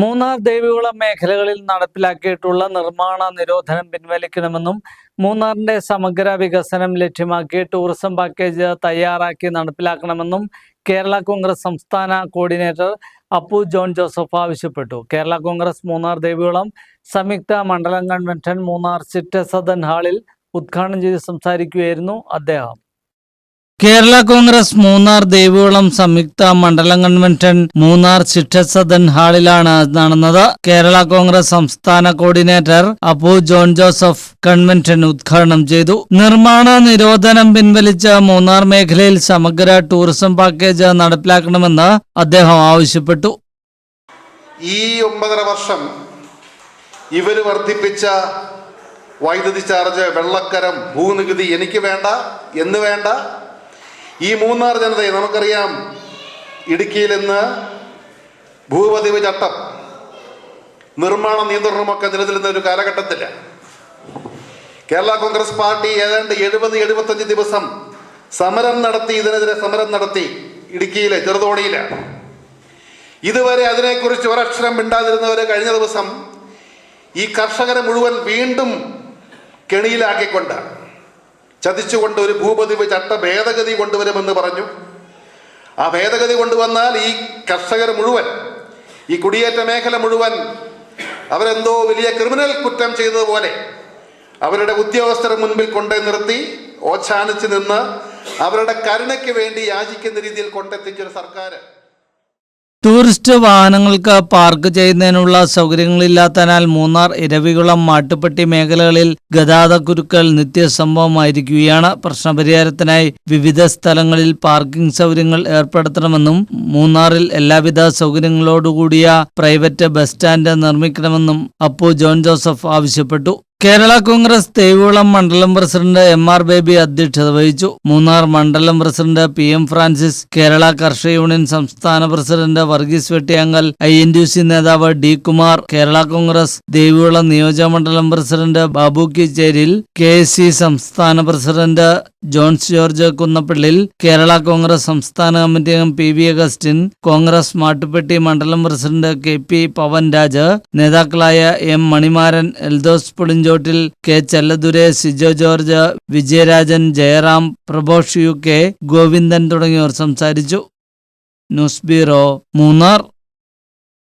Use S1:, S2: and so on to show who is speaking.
S1: മൂന്നാർ ദേവികുളം മേഖലകളിൽ നടപ്പിലാക്കിയിട്ടുള്ള നിർമ്മാണ നിരോധനം പിൻവലിക്കണമെന്നും മൂന്നാറിന്റെ സമഗ്ര വികസനം ലക്ഷ്യമാക്കി ടൂറിസം പാക്കേജ് തയ്യാറാക്കി നടപ്പിലാക്കണമെന്നും കേരള കോൺഗ്രസ് സംസ്ഥാന കോർഡിനേറ്റർ അപ്പു ജോൺ ജോസഫ് ആവശ്യപ്പെട്ടു. കേരള കോൺഗ്രസ് മൂന്നാർ ദേവികുളം സംയുക്ത മണ്ഡലം കൺവെൻഷൻ മൂന്നാർ സിറ്റ് സദൻ ഹാളിൽ ഉദ്ഘാടനം ചെയ്ത് സംസാരിക്കുകയായിരുന്നു അദ്ദേഹം. കേരള കോൺഗ്രസ് മൂന്നാർ ദേവികുളം സംയുക്ത മണ്ഡലം കൺവെൻഷൻ മൂന്നാർ ശിക്ഷസദൻ ഹാളിലാണ് നടന്നത്. കേരള കോൺഗ്രസ് സംസ്ഥാന coordinator Appu John Joseph convention ഉദ്ഘാടനം ചെയ്തു. നിർമ്മാണ നിരോധനം പിൻവലിച്ച് മൂന്നാർ മേഖലയിൽ സമഗ്ര ടൂറിസം പാക്കേജ് നടപ്പിലാക്കണമെന്ന് അദ്ദേഹം ആവശ്യപ്പെട്ടു.
S2: ഈ ഒമ്പതര വർഷം ഇവർ വർദ്ധിപ്പിച്ച വൈദ്യുതി ചാർജ് വെള്ളക്കരം ഭൂനികുതി എനിക്ക് വേണ്ട എന്ന് വേണ്ട ഈ മൂന്നാർ ജനതയെ നമുക്കറിയാം. ഇടുക്കിയിൽ ഇന്ന് ഭൂപതിവ് ചട്ടം നിർമ്മാണ നിയന്ത്രണമൊക്കെ നിലനിൽക്കുന്ന ഒരു കാലഘട്ടത്തിൽ കേരള കോൺഗ്രസ് പാർട്ടി ഏതാണ്ട് എഴുപത് എഴുപത്തഞ്ച് ദിവസം സമരം നടത്തി ഇതിനെതിരെ സമരം നടത്തി ഇടുക്കിയിലെ ചെറുതോണിയിൽ. ഇതുവരെ അതിനെക്കുറിച്ച് ഒരക്ഷരം മിണ്ടാതിരുന്നവർ കഴിഞ്ഞ ദിവസം ഈ കർഷകരെ മുഴുവൻ വീണ്ടും കെണിയിലാക്കിക്കൊണ്ട് ചതിച്ചുകൊണ്ട് ഒരു ഭൂപതിവ് ചട്ട ഭേദഗതി കൊണ്ടുവരുമെന്ന് പറഞ്ഞു. ആ ഭേദഗതി കൊണ്ടുവന്നാൽ ഈ കർഷകർ മുഴുവൻ ഈ കുടിയേറ്റ മേഖല മുഴുവൻ അവരെന്തോ വലിയ ക്രിമിനൽ കുറ്റം ചെയ്തതുപോലെ അവരുടെ ഉദ്യോഗസ്ഥരെ മുൻപിൽ കൊണ്ടേ നിർത്തി ഓച്ഛാനിച്ച് നിന്ന് അവരുടെ കരുണയ്ക്ക് വേണ്ടി യാചിക്കുന്ന രീതിയിൽ കൊണ്ടെത്തിച്ചൊരു സർക്കാർ
S1: ടൂറിസ്റ്റ് വാഹനങ്ങൾക്ക് പാർക്ക് ചെയ്യുന്നതിനുള്ള സൗകര്യങ്ങളില്ലാത്തതിനാൽ മൂന്നാർ ഇരവികുളം മാട്ടുപ്പെട്ടി മേഖലകളിൽ ഗതാഗതക്കുരുക്കൾ നിത്യസംഭവമായിരിക്കുകയാണ്. പ്രശ്നപരിഹാരത്തിനായി വിവിധ സ്ഥലങ്ങളിൽ പാർക്കിംഗ് സൗകര്യങ്ങൾ ഏർപ്പെടുത്തണമെന്നും മൂന്നാറിൽ എല്ലാവിധ സൗകര്യങ്ങളോടുകൂടിയ പ്രൈവറ്റ് ബസ് സ്റ്റാൻഡ് നിർമ്മിക്കണമെന്നും അപ്പു ജോൺ ജോസഫ് ആവശ്യപ്പെട്ടു. കേരള കോൺഗ്രസ് തേവുളം മണ്ഡലം പ്രസിഡന്റ് എം ആർ ബേബി അധ്യക്ഷത വഹിച്ചു. മൂന്നാർ മണ്ഡലം president P M Francis Kerala കർഷക യൂണിയൻ സംസ്ഥാന president Varghese Vettiyankal I N C നേതാവ് ഡി കുമാർ കേരള കോൺഗ്രസ് ദേവികുളം നിയോജകമണ്ഡലം പ്രസിഡന്റ് ബാബു കി ചേരിൽ കെ സംസ്ഥാന president Jones George Kunnappallil Kerala Congress സംസ്ഥാന കമ്മിറ്റി അംഗം P V Augustine Congress Mattupetty മണ്ഡലം president K P Pavan Raj നേതാക്കളായ M Manimaran Eldhose Pulinchottil K Chelladurai Sijo George Vijayarajan Jayaram Prabhosh U K Govindan തുടങ്ങിയവർ സംസാരിച്ചു. News bureau Munnar.